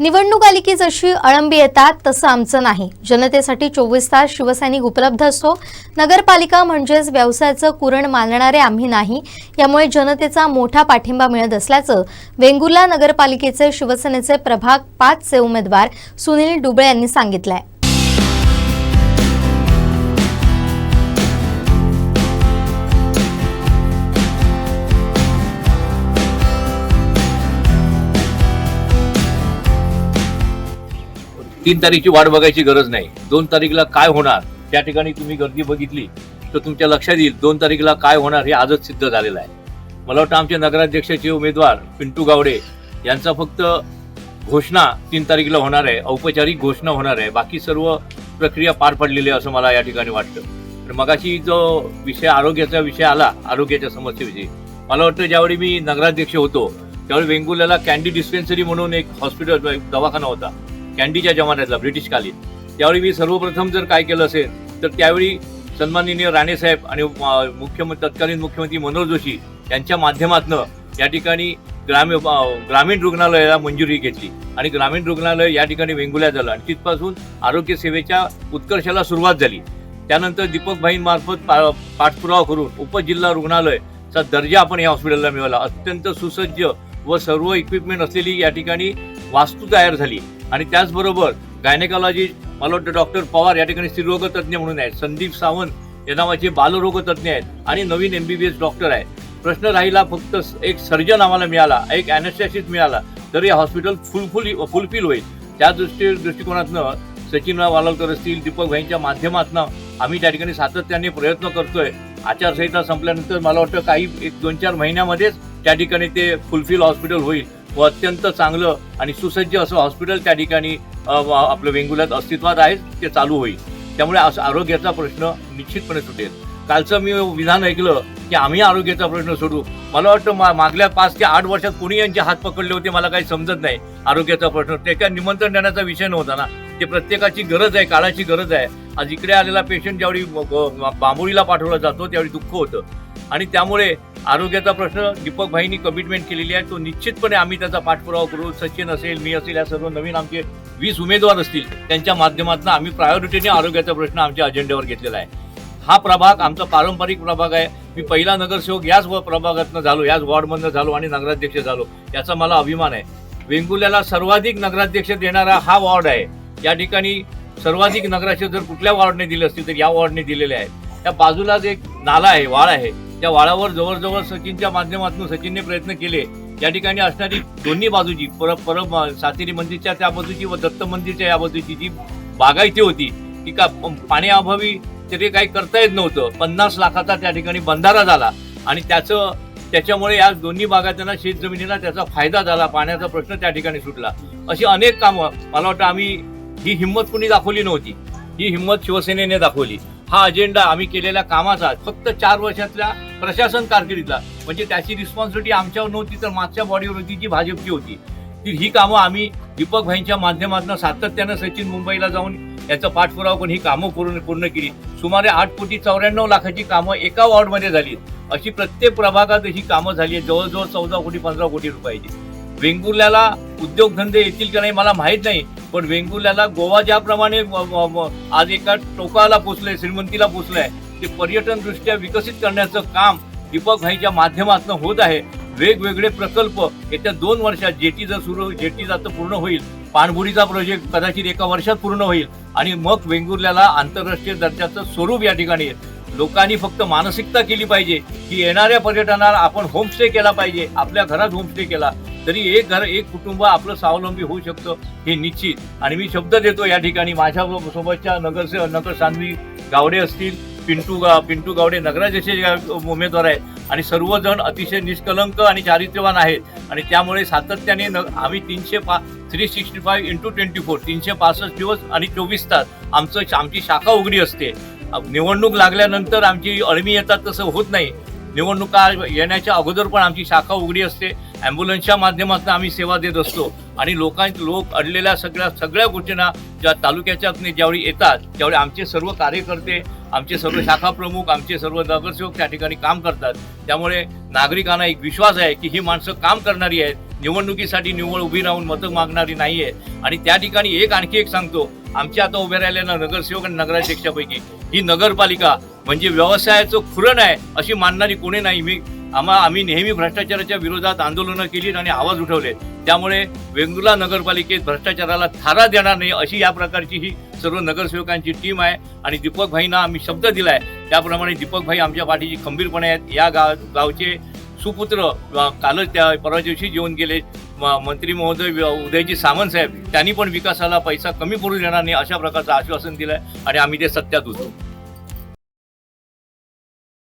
निवडणूक आली की जशी अळंबी येतात तसं आमचं नाही. जनतेसाठी चोवीस तास शिवसैनिक उपलब्ध असतो. नगरपालिका म्हणजेच व्यवसायाचं कुरण मानणारे आम्ही नाही. यामुळे जनतेचा मोठा पाठिंबा मिळत असल्याचं वेंगुर्ला नगरपालिकेचे शिवसेनेचे प्रभाग पाचचे उमेदवार सुनील डुबळे यांनी सांगितलं आहे तीन तारीखची वाट बघायची गरज नाही. दोन तारीखला काय होणार त्या ठिकाणी तुम्ही गर्दी बघितली तर तुमच्या लक्षात येईल दोन तारीखला काय होणार हे आजच सिद्ध झालेलं आहे. मला वाटतं आमचे नगराध्यक्षाचे उमेदवार पिंटू गावडे यांचा फक्त घोषणा तीन तारीखला होणार आहे औपचारिक घोषणा होणार आहे. बाकी सर्व प्रक्रिया पार पडलेली आहे असं मला या ठिकाणी वाटतं. तर मगाशी जो विषय आरोग्याचा विषय आला आरोग्याच्या समस्येविषयी मला वाटतं ज्यावेळी मी नगराध्यक्ष होतो त्यावेळी वेंगुल्याला कॅन्डी डिस्पेन्सरी म्हणून एक हॉस्पिटल एक दवाखाना होता. कॅन्डीच्या जमान्यातला ब्रिटिशकालीन. त्यावेळी मी सर्वप्रथम जर काय केलं असेल तर त्यावेळी सन्माननीय राणेसाहेब आणि मुख्यमंत्री तत्कालीन मुख्यमंत्री मनोहर जोशी यांच्या माध्यमातनं या ठिकाणी ग्रामीण ग्रामीण रुग्णालयाला मंजुरी घेतली. आणि ग्रामीण रुग्णालय या ठिकाणी वेंगुल्या झालं. आणि तिथपासून आरोग्य सेवेच्या उत्कर्षाला सुरुवात झाली. त्यानंतर दीपक भाईंमार्फत पा पाठपुरावा करून उपजिल्हा रुग्णालयचा दर्जा आपण या हॉस्पिटलला मिळवला अत्यंत सुसज्ज व सर्व इक्विपमेंट असलेली या ठिकाणी वास्तू तयार झाली. आणि त्याचबरोबर गायनेकॉलॉजी मला वाटतं डॉक्टर पवार या ठिकाणी स्त्रीरोग तज्ज्ञ म्हणून आहेत. संदीप सावंत या नावाचे बालरोग तज्ज्ञ आहेत. आणि नवीन M B B S doctor आहे. प्रश्न राहिला फक्त एक सर्जन आम्हाला मिळाला एक अॅनेस्टॅसिस मिळाला तर हे हॉस्पिटल फुलफुल फुलफिल होईल. त्या दृष्टी दृष्टिकोनातनं सचिन वालवकर असतील दीपक भाईंच्या माध्यमातनं आम्ही त्या ठिकाणी सातत्याने प्रयत्न करतोय. आचारसंहिता संपल्यानंतर मला वाटतं काही एक दोन चार महिन्यामध्येच त्या ठिकाणी ते फुलफिल हॉस्पिटल होईल. व अत्यंत चांगलं आणि सुसज्ज असं हॉस्पिटल त्या ठिकाणी आपलं वेंगुल्यात अस्तित्वात आहे ते चालू होईल. त्यामुळे असं आरोग्याचा प्रश्न निश्चितपणे सुटेल. कालचं मी विधान ऐकलं की आम्ही आरोग्याचा प्रश्न सोडू. मला वाटतं मा मागल्या पाच ते आठ वर्षात कोणी यांचे हात पकडले होते मला काही समजत नाही आरोग्याचा प्रश्न. ते काय निमंत्रण देण्याचा विषय नव्हता ना. ते प्रत्येकाची गरज आहे काळाची गरज आहे. आज इकडे आलेला पेशंट ज्यावेळी बांबोळीला पाठवला जातो त्यावेळी दुःख होतं. आणि त्यामुळे आरोग्याचा प्रश्न दीपक भाईंनी कमिटमेंट केलेली आहे. तो निश्चितपणे आम्ही त्याचा पाठपुरावा करू. सचिन असेल मी असेल या सर्व नवीन आमचे वीस उमेदवार असतील त्यांच्या माध्यमातून आम्ही प्रायोरिटीने आरोग्याचा प्रश्न आमच्या अजेंड्यावर घेतलेला आहे. हा प्रभाग आमचा पारंपरिक प्रभाग आहे. मी पहिला नगरसेवक याच व प्रभागातनं झालो याच वॉर्डमधनं झालो आणि नगराध्यक्ष झालो. याचा मला अभिमान आहे. वेंगुल्याला सर्वाधिक नगराध्यक्ष देणारा हा वॉर्ड आहे. या ठिकाणी सर्वाधिक नगराध्यक्ष जर कुठल्या वॉर्डने दिले असतील तर या वॉर्डने दिलेले आहेत. त्या बाजूलाच एक नाला आहे वाळ आहे. त्या वाळावर जवळजवळ सचिनच्या माध्यमातून सचिनने प्रयत्न केले. या ठिकाणी असणारी दोन्ही बाजूची पर पर सातेरी मंदिरच्या त्या बाजूची व दत्त मंदिरच्या या बाजूची जी बागायती होती ती का पाण्याअभावी तरी काही करता येत नव्हतं. पन्नास लाखाचा त्या ठिकाणी बंधारा झाला आणि त्याचं त्याच्यामुळे या दोन्ही बागायतांना शेत जमिनीला त्याचा फायदा झाला पाण्याचा प्रश्न त्या ठिकाणी सुटला. अशी अनेक कामं मला वाटतं आम्ही ही हिंमत कुणी दाखवली नव्हती. ही हिंमत शिवसेनेने दाखवली. हा अजेंडा आम्ही केलेल्या कामाचा फक्त चार वर्षातल्या प्रशासन कारकिर्दीला म्हणजे त्याची रिस्पॉन्सिबिलिटी आमच्यावर नव्हती तर मागच्या बॉडीवर होती जी भाजपची होती ती ही कामं आम्ही दीपक भाईंच्या माध्यमातून सातत्यानं सचिन मुंबईला जाऊन याचा पाठपुरावा करून ही कामं पूर्ण पूर्ण केली. सुमारे आठ कोटी चौऱ्याण्णव लाखाची कामं एका वॉर्डमध्ये झाली. अशी प्रत्येक प्रभागात ही कामं झाली आहेत. जवळजवळ चौदा कोटी पंधरा कोटी रुपयाची. वेंगुर्ल्याला उद्योगधंदे येतील का नाही मला माहीत नाही पण वेंगुर्ल्याला गोवा ज्याप्रमाणे आज एका टोकाला पोचलंय श्रीमंतीला पोचलंय ते पर्यटनदृष्ट्या विकसित करण्याचं काम दीपक भाईच्या माध्यमातून होत आहे. वेगवेगळे प्रकल्प येत्या दोन वर्षात जेटी जर सुरू जेटी जर पूर्ण होईल. पाणबुडीचा प्रोजेक्ट कदाचित एका वर्षात पूर्ण होईल. आणि मग वेंगुर्ल्याला आंतरराष्ट्रीय दर्जाचं स्वरूप या ठिकाणी लोकांनी फक्त मानसिकता केली पाहिजे की येणाऱ्या पर्यटनाला आपण होमस्टे केला पाहिजे आपल्या घरात होमस्टे केला. तरी एक घर एक कुटुंब आपलं स्वावलंबी होऊ शकतं हे निश्चित. आणि मी शब्द देतो या ठिकाणी माझ्या सोबतच्या नगरसे नगर सांधवी गावडे असतील पिंटू गा पिंटू गावडे नगराध्यक्ष जे उमेदवार आहेत. आणि सर्वजण अतिशय निष्कलंक आणि चारित्र्यवान आहेत. आणि त्यामुळे सातत्याने न आम्ही तीनशे पा three sixty five into twenty four तीनशे पासष्ट दिवस आणि चोवीस तास आमचं आमची शाखा उघडी असते. निवडणूक लागल्यानंतर आमची अळमी येतात तसं होत नाही. निवडणुका येण्याच्या अगोदर पण आमची शाखा उघडी असते. ॲम्ब्युलन्सच्या माध्यमातून आम्ही सेवा देत असतो. आणि लोकां लोक अडलेल्या सगळ्या सगळ्या गोष्टींना ज्या तालुक्याच्या ज्यावेळी येतात त्यावेळी आमचे सर्व कार्यकर्ते आमचे सर्व शाखा प्रमुख आमचे सर्व नगरसेवक त्या ठिकाणी काम करतात. त्यामुळे नागरिकांना एक विश्वास आहे की ही माणसं काम करणारी आहेत निवडणुकीसाठी निव्वळ उभी राहून मतं मागणारी नाही आहे आणि त्या ठिकाणी एक आणखी एक सांगतो आमच्या आता उभे राहिलेल्या नगरसेवक आणि नगराध्यक्षापैकी ही नगरपालिका म्हणजे व्यवसायाचं खुरण आहे अशी मानणारी कोणी नाही. मी आम्हा आम्ही नेहमी भ्रष्टाचाराच्या विरोधात आंदोलनं केली आणि आवाज उठवले त्यामुळे वेंगुर्ला नगरपालिकेत भ्रष्टाचाराला थारा देणार नाही अशी या प्रकारची ही सर्व नगरसेवकांची टीम आहे. आणि दीपक भाईंना आम्ही शब्द दिलाय. त्याप्रमाणे दीपक भाई आमच्या पाठीची खंबीरपणे आहेत. या गाव गावचे सुपुत्र कालच त्या परवा दिवशी जेवण गेले. म- मंत्री महोदय उदयजी सामंत साहेब त्यांनी पण विकासाला पैसा कमी पडू देणार नाही अशा प्रकारचं आश्वासन दिलं आहे आणि आम्ही ते सत्यात उतरू.